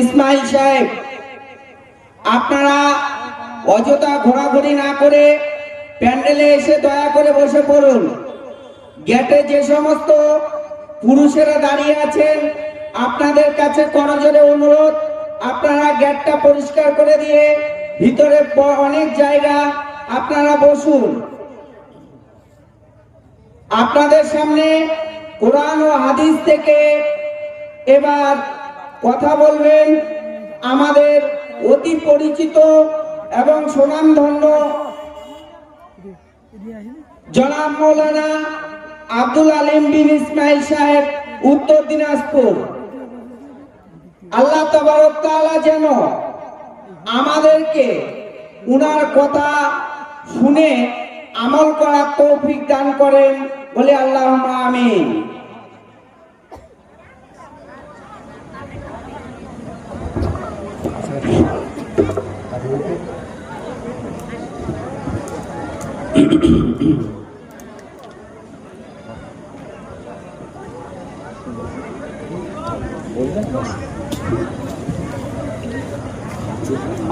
ইসমাইল সাহেব, আপনারা অযথা ঘোরাঘুরি না করে প্যান্ডেলে এসে দয়া করে বসে পড়ুন। গেটে যে সমস্ত পুরুষেরা দাঁড়িয়ে আছেন, আপনাদের কাছে করজোরে অনুরোধ, আপনারা গেটটা পরিষ্কার করে দিয়ে ভিতরে অনেক জায়গা আপনারা বসুন। আপনাদের সামনে কোরআন ও হাদিস থেকে এবার কথা বলবেন। আমাদের অতি পরিচিত এবং সুনামধন্য জনাব মৌলানা আব্দুল আলিম বিন ইসমাইল সাহেব, উত্তর দিনাজপুর। আল্লাহ তবারক যেন আমাদেরকে উনার কথা শুনে আমল করার তৌফিক দান করেন বলে আল্লাহ আমিন।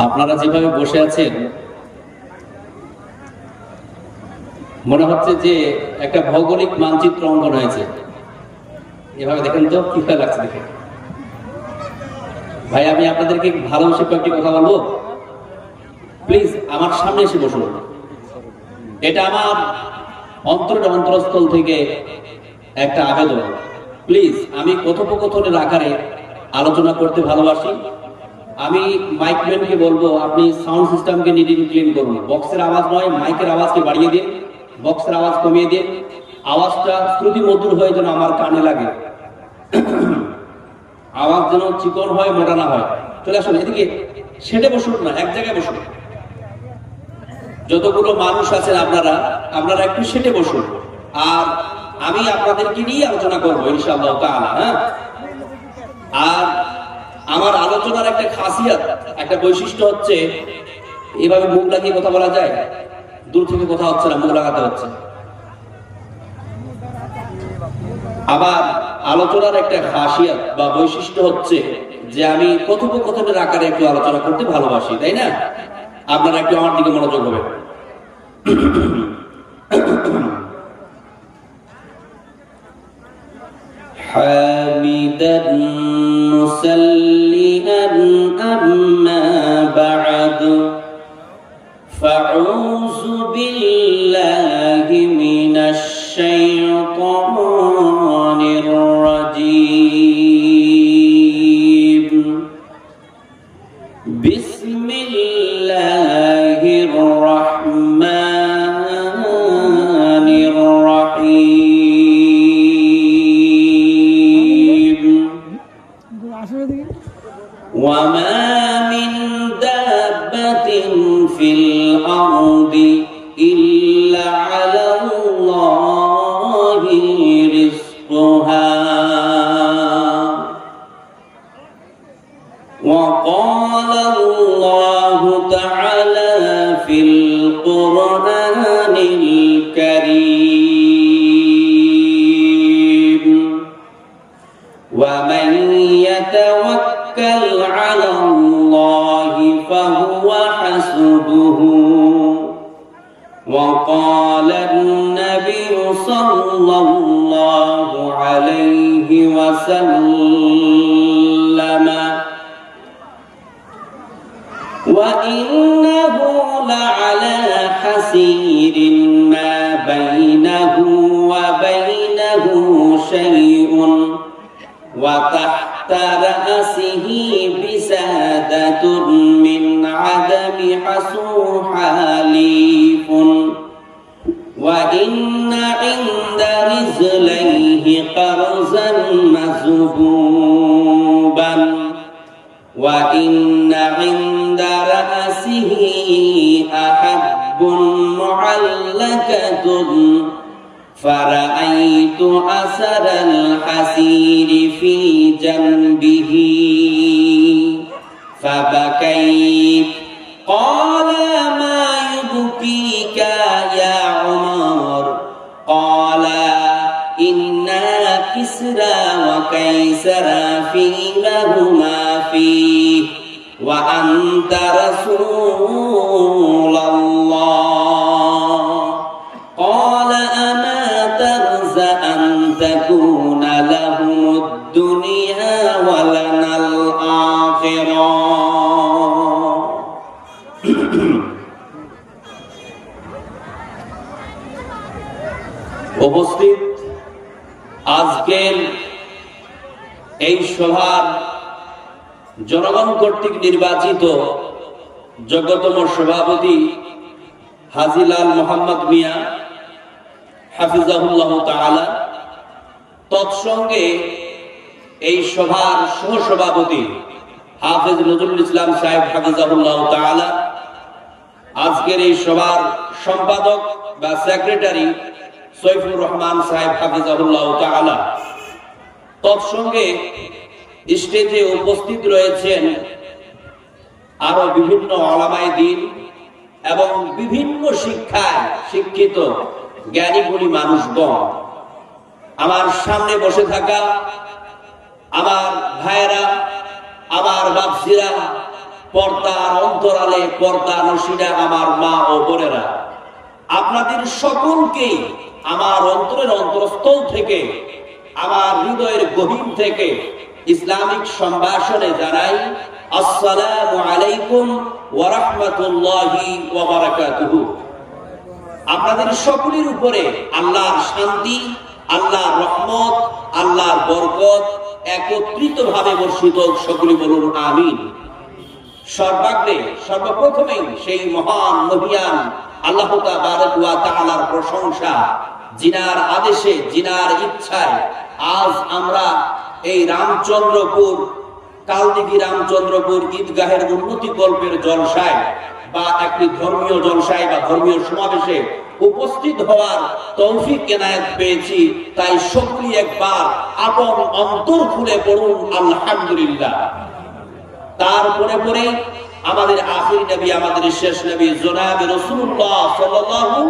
আপনারা যেভাবে বসে আছেন, মনে হচ্ছে যে একটা ভৌগোলিক মানচিত্র অঙ্কন হয়েছে। এভাবে দেখেন তো, কি লাগছে দেখে ভাই, আমি আপনাদেরকে ভালোবেসে কয়েকটি কথা বলব। প্লিজ, আমার সামনে এসে বসুন। এটা আমার অন্তরের অন্তরস্থল থেকে একটা আবেদন প্লিজ, আমি কথোপকথনের আকারে আলোচনা করতে ভালোবাসি। আমি মাইকম্যানকে বলব, আপনি সাউন্ড সিস্টেমকে নিডিং ক্লিন করুন। বক্সের আওয়াজ নয়, মাইকের আওয়াজকে বাড়িয়ে দিন। বক্সের আওয়াজ কমিয়ে দিন। আওয়াজটা শ্রুতি মধুর হয়ে যেন আমার কানে লাগে। আওয়াজ যেন চিকন হয় মোটা না হয়। চলে আসুন, এদিকে সেটে বসুন না, এক জায়গায় বসুন। যতগুলো মানুষ আছেন আপনারা আপনারা একটু সেটে বসুন। আর আমি আপনাদেরকে নিয়ে আলোচনা করব, ইনশাআল্লাহ তাআলা হ্যাঁ? আর আমার আলোচনার একটা খাসিয়াত, একটা বৈশিষ্ট্য হচ্ছে, এভাবে মুখ লাগিয়ে কথা বলা যায়? দূর থেকে কথা হচ্ছে না, মুখ লাগাতে হচ্ছে। আবার আলোচনার একটা খাসিয়াত বা বৈশিষ্ট্য হচ্ছে যে আমি কথোপকথনের আকারে একটু আলোচনা করতে ভালোবাসি, তাই না? আপনারা একটু আমার দিকে মনোযোগ হবে حامدا مسلئا حسير ما بينه وبينه شيء وتحت رأسه بسادة معلكة فرأيت أثر الحسير في جنبه فبكيت قال ما يبكيك يا عمر قال إنا كسرى وكيسرى في لهما فيه وأنت رسول الله উপস্থিত। আজকের এই সভার জনগণ কর্তৃক নির্বাচিত যোগ্যতম সভাপতি হাজিলাল মোহাম্মদ মিয়া, হাফিজাহুল্লাহ তাআলা, তৎসঙ্গে এই সভার সহসভাপতি হাফিজ নজরুল ইসলাম সাহেব হাফিজাহুল্লাহ তাআলা, আজকের এই সভার সম্পাদক বা সেক্রেটারি সৈফুর রহমান সাহেব হাফিজাহুল্লাহ তাআলা তৎসঙ্গে স্টেজে উপস্থিত রয়েছেন আরও বিভিন্ন আলামায় দিন এবং বিভিন্ন শিক্ষায় শিক্ষিত জ্ঞানী গুণী মানুষগণ। আমার সামনে বসে থাকা আমার ভাইয়েরা, আমার বাপসিরা, পর্দার অন্তরালে পর্দা নসিরা আমার মা ও বোনেরা, আপনাদের সকলকেই আমার অন্তরের অন্তরস্থল থেকে, আমার হৃদয়ের গভীর থেকে ইসলামিক সম্ভাষণে জানাই, আসসালামু আলাইকুম ওয়া রাহমাতুল্লাহি ওয়া বারাকাতুহু। আপনাদের সকলের উপরে আল্লাহর শান্তি, আল্লাহর রহমত, আল্লাহর বরকত একত্রিত ভাবে বর্ষিত সকলে বলুন, আমিন। সর্বাগ্রে, সর্বপ্রথমেই সেই মহান মহিয়ান আল্লাহ তাআলার প্রশংসা জিনার আদেশে, জিনার ইচ্ছায় আজ আমরা এই রামচন্দ্রপুর, কালদিঘি রামচন্দ্রপুর ঈদগাহের উন্নতি কল্পের জলসায় বা একটি ধর্মীয় জলসায় বা ধর্মীয় সমাবেশে উপস্থিত হওয়ার তৌফিক কেনায়ত পেয়েছি। তাই সকলেই একবার আপন অন্তর খুলে পড়ুন, আলহামদুলিল্লাহ। তারপরে পরে আমাদের আখির নবী, আমাদের শেষ নবী জনাব সাল্লাল্লাহু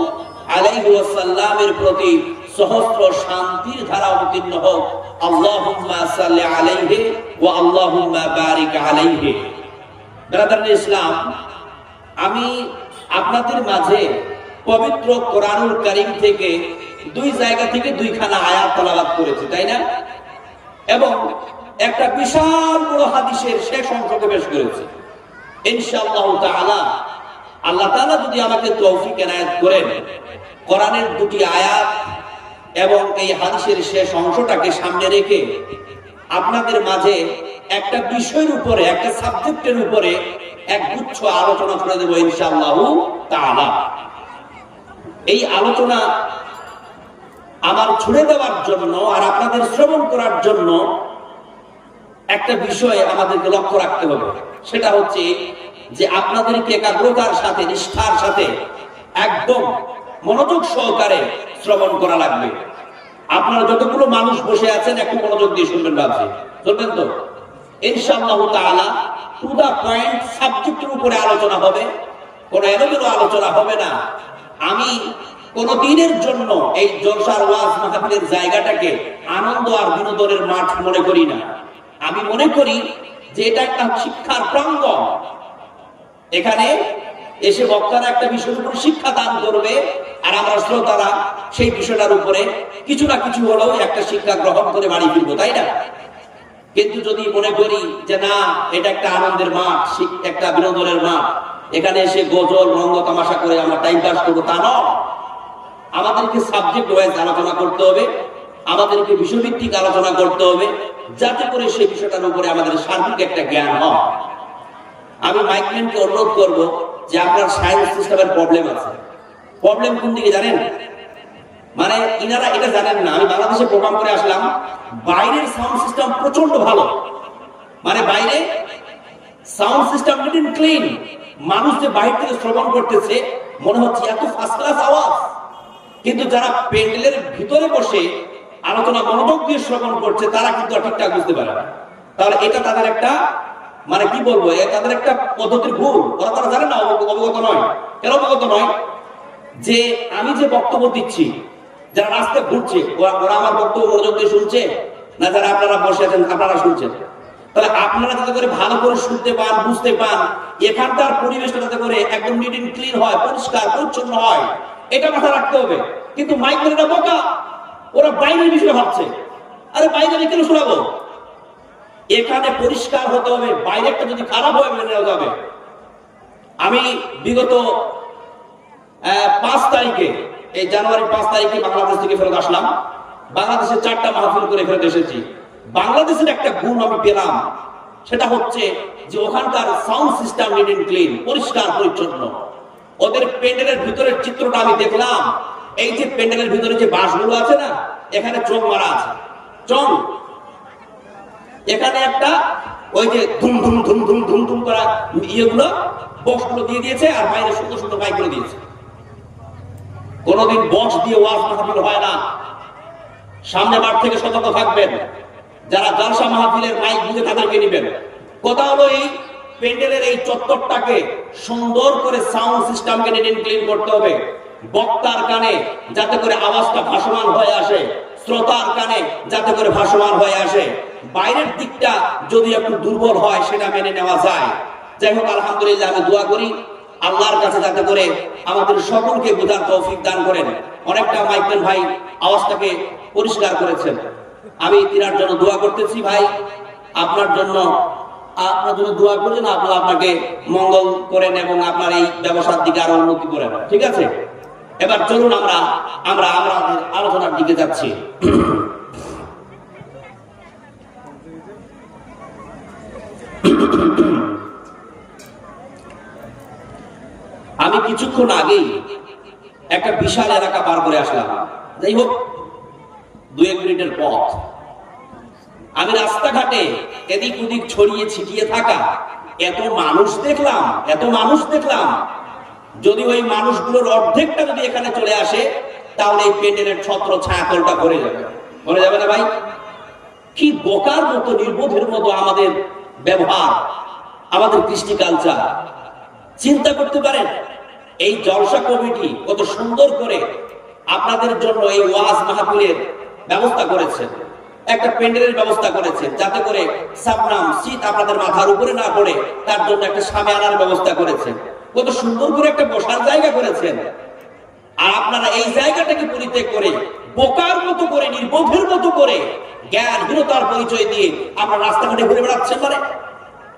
আলাইহি প্রতি সহস্র শান্তির ধারা অবতীর্ণ হোক। আল্লাহুম্মা সাল্লি আলাইহি ওয়া আল্লাহুম্মা বারিক আলাইহি। ব্রাদার ইসলাম, আমি আপনাদের মাঝে পবিত্র কোরআনুল কারীম থেকে দুই জায়গা থেকে দুইখানা আয়াত তেলাওয়াত করেছি, তাই না? এবং একটা বিশাল বড় হাদিসের শেষ অংশকে পেশ করেছে। ইনশাআল্লাহ তাআলা আল্লাহ তাআলা যদি আমাকে তৌফিক এনায়েত করেন, কোরআনের দুটি আয়াত এবং এই হাদিসের শেষ অংশটাকে সামনে রেখে আপনাদের মাঝে একটা বিষয়ের উপরে, একটা সাবজেক্টের উপরে এক গুচ্ছ আলোচনা করে দেবো ইনশাআল্লাহ তাআলা। এই আলোচনা আমার ছুড়ে দেওয়ার জন্য আর আপনাদের শ্রবণ করার জন্য একটা বিষয় আমাদেরকে লক্ষ্য রাখতে হবে। সেটা হচ্ছে যে আপনাদেরকে একাগ্রতার সাথে, নিষ্ঠার সাথে একদম মনোযোগ সহকারে শ্রবণ করা লাগবে। আপনারা যতগুলো মানুষ বসে আছেন, একটু মনোযোগ দিয়ে শুনবেন ভাবছি। শুনবেন তো? জন্য এই জলসার জায়গাটাকে আনন্দ আর বিনোদনের মাঠ মনে করি না। আমি মনে করি যে এটা একটা শিক্ষার প্রাঙ্গণ। এখানে এসে বক্তারা একটা বিষয়ের উপর শিক্ষা দান করবে, আর আমরা শ্রোতারা সেই বিষয়টার উপরে কিছু না কিছু হলেও একটা শিক্ষা গ্রহণ করে বাড়ি ফিরবো, তাই না? কিন্তু যদি মনে করি যে না, এটা একটা আনন্দের মাঠ একটা বিনোদনের মাঠ, এখানে এসে গজল, রঙ্গ তামাশা করে আমরা টাইম পাস করব, তা নয়। আমাদেরকে সাবজেক্ট ওয়াইজ আলোচনা করতে হবে, আমাদেরকে বিষয়ভিত্তিক আলোচনা করতে হবে, যাতে করে সেই বিষয়টার উপরে আমাদের সার্বিক একটা জ্ঞান হয়। আমি মাইক্রেনকে অনুরোধ করব যে আপনার সায়েন্স সিস্টেমের প্রবলেম আছে। প্রবলেম কোন দিকে জানেন? মানে ইনারা এটা জানেন না। আমি বাংলাদেশে প্রোগ্রাম করে আসলাম। বাইরের সাউন্ড সিস্টেম প্রচণ্ড ভালো। মানে বাইরে সাউন্ড সিস্টেম ক্লিন মানুষ যে বাইরে থেকে শ্রবণ করতেছে, মনে হচ্ছে এত ফার্স্ট ক্লাস আওয়াজ। কিন্তু যারা প্যান্ডেলের ভিতরে বসে আলোচনা মনোযোগ দিয়ে শ্রবণ করছে, তারা কিন্তু ঠিকঠাক বুঝতে পারে না। তাহলে এটা তাদের একটা মানে কি বলব তাদের একটা পদ্ধতির ভুল। ওরা তারা জানে না অবগ- অবগত নয়। কেন অবগত নয়? যে আমি যে বক্তব্য দিচ্ছি, যারা রাস্তায় ঘুরছে, ওরা আমার বক্তব্য মনোযোগ দিয়ে শুনছে? না যারা আপনারা বসে আছেন, আপনারা শুনছেন? তাহলে আপনারা যাতে করে ভালো করে শুনতে পান, বুঝতে পান, এখানকার পরিবেশটা যাতে করে একদম নিট এন্ড ক্লিন হয়, পরিষ্কার, পরিচ্ছন্ন হয়, এটা মাথা রাখতে হবে। কিন্তু মাইক্রোটা বোকা, ওরা বাইরের বিষয়ে ভাবছে। আরে বাইরে আমি কেন শোনাবো? এখানে পরিষ্কার হতে হবে বাইরেটা যদি খারাপ হয় মেনে নেওয়া যাবে। আমি বিগত পাঁচ তারিখে, এই জানুয়ারি পাঁচ তারিখে বাংলাদেশ থেকে ফেরত আসলাম। বাংলাদেশে চারটা মাহফিল করে ফেরত এসেছি। বাংলাদেশের একটা গুণ আমি পেলাম, সেটা হচ্ছে যে ওখানকার sound system neat and clean পরিষ্কার, পরিচ্ছন্ন। ওদের প্যান্ডেলের ভিতরের চিত্রটা আমি দেখলাম। এই যে প্যান্ডেলের ভিতরে যে বাঁশগুলো আছে না, এখানে চোখ মারা আছে। চং এখানে একটা ওই যে ধুম ধুম ধুম ধুম ধুম ধুম করা ইয়েগুলো বক্সগুলো দিয়ে দিয়েছে আর বাইরে সুন্দর সুন্দর বাইকগুলো দিয়েছে। কোনোদিন বক্স দিয়ে ওয়াজ মাহফিল হয় না। সামনে মাঠ থেকে সতর্ক থাকবেন। যারা জালসা মাহফিলের মাইক বুঝে তাদেরকে নিবেন। কথা হলো এই প্যান্ডেলের এই চত্বরটাকে সুন্দর করে সাউন্ড সিস্টেমকে নিট ক্লিন করতে হবে। বক্তার কানে যাতে করে আওয়াজটা ভাসমান হয়ে আসে। শ্রোতার কানে যাতে করে ভাসমান হয়ে আসে। বাইরের দিকটা যদি একটু দুর্বল হয়, সেটা মেনে নেওয়া যায়। যাই হোক, আলহামদুলিল্লাহ, আমি দোয়া করি। আল্লাহর কাছে যাতে করে আমাদের সকলকে বোঝার তৌফিক দান করেন। অনেকটা মাইকেল ভাই আওয়াজটাকে পরিষ্কার করেছেন। আমি তিনার জন্য দোয়া করতেছি ভাই। আপনার জন্য আপনার জন্য দোয়া করেন আপনার আপনাকে মঙ্গল করেন এবং আপনার এই ব্যবসার দিকে আরও উন্নতি করেন। ঠিক আছে? এবার চলুন আমরা আমরা আমাদের আলোচনার দিকে যাচ্ছি। আমি কিছুক্ষণ আগেই একটা বিশাল এলাকা পার করে আসলাম। যাই হোক দু এক মিনিটের পথ। আমি রাস্তাঘাটে এদিক ওদিক ছড়িয়ে ছিটিয়ে থাকা এত মানুষ দেখলাম, এত মানুষ দেখলাম যদি ওই মানুষগুলোর অর্ধেকটা যদি এখানে চলে আসে, তাহলে এই প্যান্ডেলের ছত্র ছায়াতলটা ভরে যাবে। ভরে যাবে না ভাই? কি বোকার মতো নির্বোধের মতো আমাদের ব্যবহার, আমাদের কৃষ্টি কালচার চিন্তা করতে পারেন, এই জলসা কমিটি কত সুন্দর করে আপনাদের জন্য এই ওয়াজ মাহফিলের ব্যবস্থা করেছেন। একটা প্যান্ডেলের ব্যবস্থা করেছেন, যাতে করে সাবনাম শীত আপনাদের মাথার উপরে না পড়ে, তার জন্য একটা সামে আনার ব্যবস্থা করেছেন। কত সুন্দর করে একটা বসার জায়গা করেছেন। আর আপনারা এই জায়গাটাকে পরিত্যাগ করে, বোকার মতো করে, নির্বোধের মতো করে জ্ঞানহীনতার পরিচয় দিয়ে আপনারা রাস্তাঘাটে ঘুরে বেড়াচ্ছেন মানে?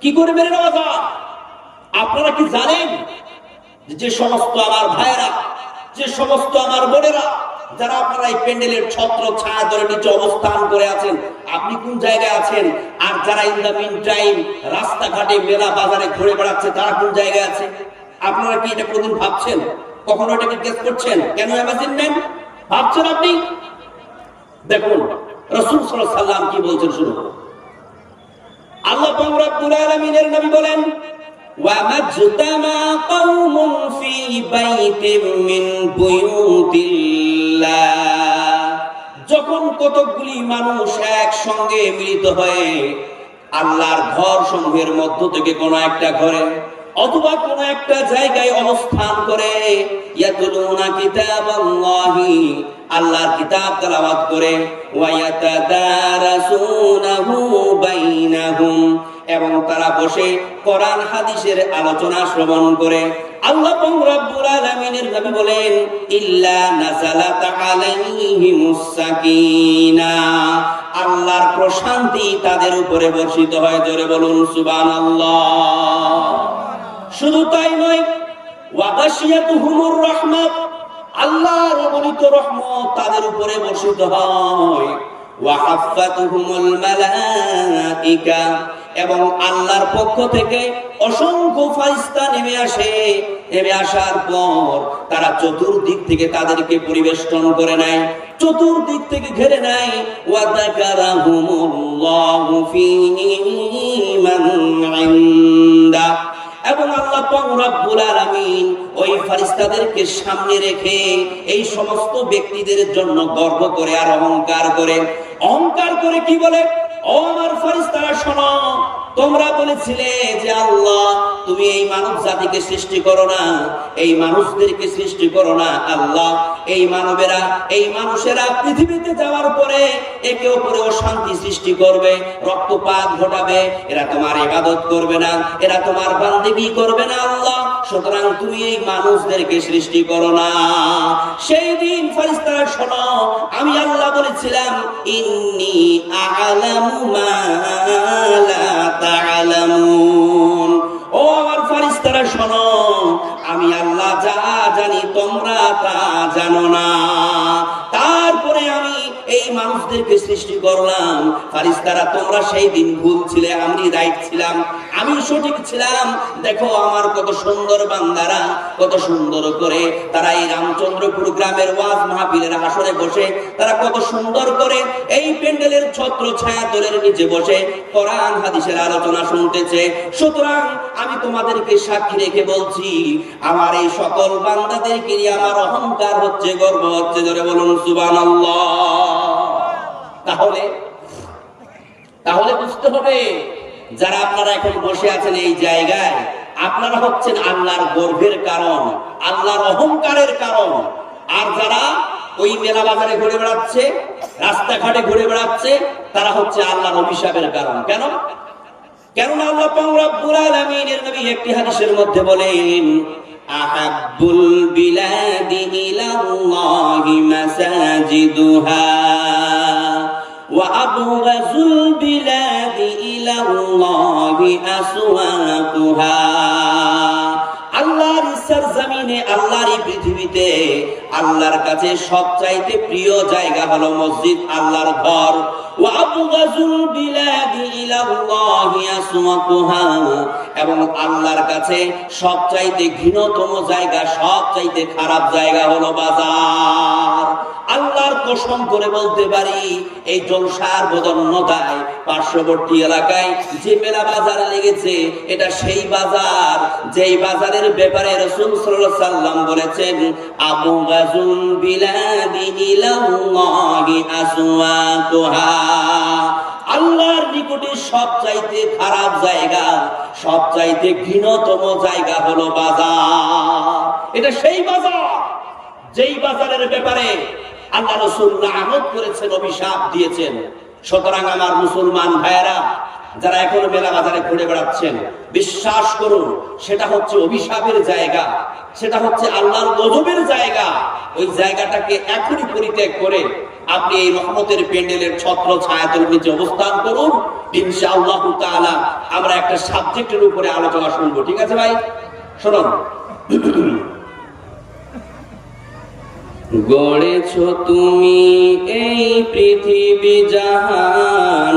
কি করে মেরে নেওয়া যায়? আপনারা কি জানেন যে সমস্ত আমার ভাইয়েরা, যে সমস্ত আমার বোনেরা, যারা আপনারা এই প্যান্ডেলের ছত্র ছায়া ধরে নিচে অবস্থান করে আছেন, আপনি কোন জায়গায় আছেন? আর যারা ইন মিন টাইম রাস্তাঘাটে, মেলা বাজারে ঘুরে বেড়াচ্ছে, তারা কোন জায়গায় আছে? আপনারা কি এটা কোনদিন ভাবছেন? কখনো এটাকে গেস করছেন? কেন অ্যামাজিন নেন ভাবছেন আপনি? দেখুন, রসুল সাল্লাম কি বলছেন শুরু আল্লাহ রব্বুল আলামিনের নবী বলেন যখন কতকগুলি মানুষ একসঙ্গে মিলিত হয়ে আল্লাহর ঘর সমূহের মধ্য থেকে কোন একটা ঘরে অথবা কোন একটা জায়গায় অবস্থান করে, ইয়াতুলুনা আল্লাহর কিতাব তেলাওয়াত করে, ওয়া বাইনাহুম, এবং তারা বসে কোরআন হাদিসের আলোচনা শ্রবণ করে। আল্লাহ রব্বুল আলামিনের নবী বলেন, ইল্লা নাযালাত সাকিনা। আল্লাহর প্রশান্তি তাদের উপরে বর্ষিত হয়, জোরে বলুন সুবহানাল্লাহ। শুধু তাই নয় রাহমাত, আল্লাহর অগণিত রহমত তাদের উপরে বর্ষিত হয়। এবং আল্লাহর পক্ষ থেকে অসংখ্য ফারিস্তা নেমে আসে। নেমে আসার পর তারা চতুর্দিক থেকে তাদেরকে পরিবেষ্টন করে নেয়, চতুর্দিক থেকে ঘিরে নেয়। এবং আল্লাহ রব্বুল আলামিন ওই ফারিস্তাদেরকে সামনে রেখে এই সমস্ত ব্যক্তিদের জন্য গর্ব করে আর অহংকার করে। অহংকার করে কি বলে? ও আমার ফেরেশতারা, শোনো তোমরা বলেছিলে যে আল্লাহ, তুমি এই মানব জাতিকে সৃষ্টি করো না, এই মানুষদেরকে সৃষ্টি করো না। আল্লাহ, এই মানবেরা, এই মানুষেরা পৃথিবীতে যাওয়ার পরে একে অপরে অশান্তি সৃষ্টি করবে, রক্তপাত ঘটাবে, এরা তোমার ইবাদত করবে না, এরা তোমার বান্দিবি করবে না আল্লাহ। সুতরাং তুমি এই মানুষদেরকে সৃষ্টি করো না। সেই দিন ফেরেশতারা, শোনো, আমি আল্লাহ বলেছিলাম, ইন্নি আ'লামু মা লা তা'লামুন ও আমার ফেরেশতারা শোনো, আমি আল্লাহ যা জানি তোমরা তা জানো না। তারপরে আমি এই মানুষদেরকে সৃষ্টি করলাম। ফারিস্তারা তোমরা সেই দিন ভুল ছিলে, আমি রাইট ছিলাম আমি সঠিক ছিলাম। দেখো আমার কত সুন্দর বান্দারা, কত সুন্দর করে তারা এই রামচন্দ্রপুর গ্রামের ওয়াজ মাহফিলের আসরে বসে, তারা কত সুন্দর করে এই প্যান্ডেলের ছত্র ছায়া দলের নিচে বসে কোরআন, হাদিসের আলোচনা শুনতেছে। সুতরাং আমি তোমাদেরকে সাক্ষী রেখে বলছি, আমার এই সকল বান্দাদেরকে আমার অহংকার হচ্ছে, গর্ব হচ্ছে ধরে বলুন সুবহানাল্লাহ। তাহলে তাহলে বুঝতে হবে, যারা আপনারা এখন বসে আছেন এই জায়গায়, আপনারা হচ্ছেন আল্লাহর গর্বের কারণ, আল্লাহর অহংকারের কারণ। আর যারা ওই মেলা বাজারে ঘুরে বেড়াচ্ছে, রাস্তাঘাটে ঘুরে বেড়াচ্ছে, তারা হচ্ছে আল্লাহর অভিশাপের কারণ। কেন? কেননা আল্লাহ রব্বুল আলামিনের নবী একটি হাদিসের মধ্যে বলেন, আহাব্বুল বিলাদি ইলাল্লাহি মাসাজিদুহা। ওয়া البلاد إلى الله أسواقها আল্লাহর ইসার জমিনে আল্লাহর পৃথিবীতে আল্লাহর কাছে সবচাইতে প্রিয় জায়গা হলো মসজিদ, আল্লাহর ঘর। ওয়া আবগাযুল বিলাদি ইলাল্লাহি আসওয়াকুহা এবং আল্লাহর কাছে সবচাইতে ঘৃণতম জায়গা, সবচাইতে খারাপ জায়গা হলো বাজার। আল্লাহর কসম করে বলতে পারি, এই জলসার বদন্যতায় পার্শ্ববর্তী এলাকায় যে মেলা বাজার লেগেছে, এটা সেই বাজার, যেই বাজারের ব্যাপারে রসুল সাল্লাম বলেছেন আবু গাজুল বিলাদি আল্লাহর নিকটে সব চাইতে খারাপ জায়গা সব চাইতে ঘৃণতম জায়গা হলো বাজার। এটা সেই বাজার, যেই বাজারের ব্যাপারে আল্লাহ রসুল লানত করেছেন অভিশাপ দিয়েছেন। সুতরাং আমার মুসলমান ভাইয়েরা যারা এখনও মেলা বাজারে ঘুরে বেড়াচ্ছেন, বিশ্বাস করুন, সেটা হচ্ছে অভিশাপের জায়গা, সেটা হচ্ছে আল্লাহর গজবের জায়গা। ওই জায়গাটাকে এখনই পরিত্যাগ করে আপনি এই রহমতের প্যান্ডেলের ছত্র ছায়াতের নিচে অবস্থান করুন। ইনশাআল্লাহ তাআলা আমরা একটা সাবজেক্টের উপরে আলোচনা শুনব, ঠিক আছে ভাই? শুনুন। গড়েছ তুমি এই পৃথিবী জাহান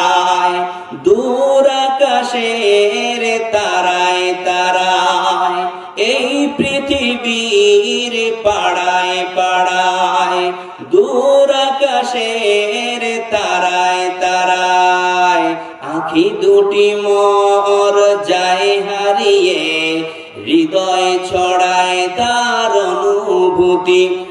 পৃথিবীর পাড়ায় পাড়ায়, দূর আকাশের তারায় তারায়, আখি দুটি মর যায় হারিয়ে, হৃদয় ছড়ায় তার অনুভূতি।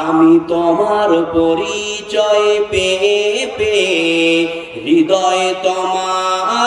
আমি তোমার পরিচয় পেয়ে পেয়ে হৃদয় তোমার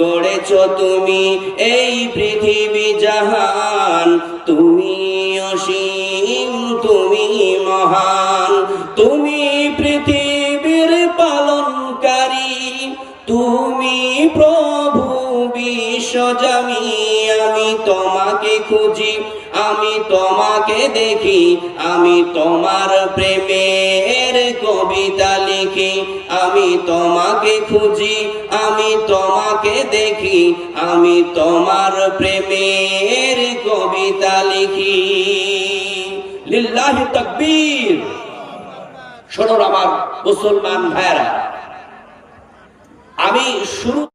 গড়েছ তুমি এই পৃথিবী জাহান। তুমি অসীম তোমাকে খুঁজি, আমি তোমাকে দেখি, আমি তোমার প্রেমের কবিতা লিখি, আমি তোমাকে খুঁজি, আমি তোমাকে দেখি, আমি তোমার প্রেমের কবিতা লিখি। লিল্লাহি তাকবীর। শোনো আমার মুসলমান ভাইরা আমি শুরু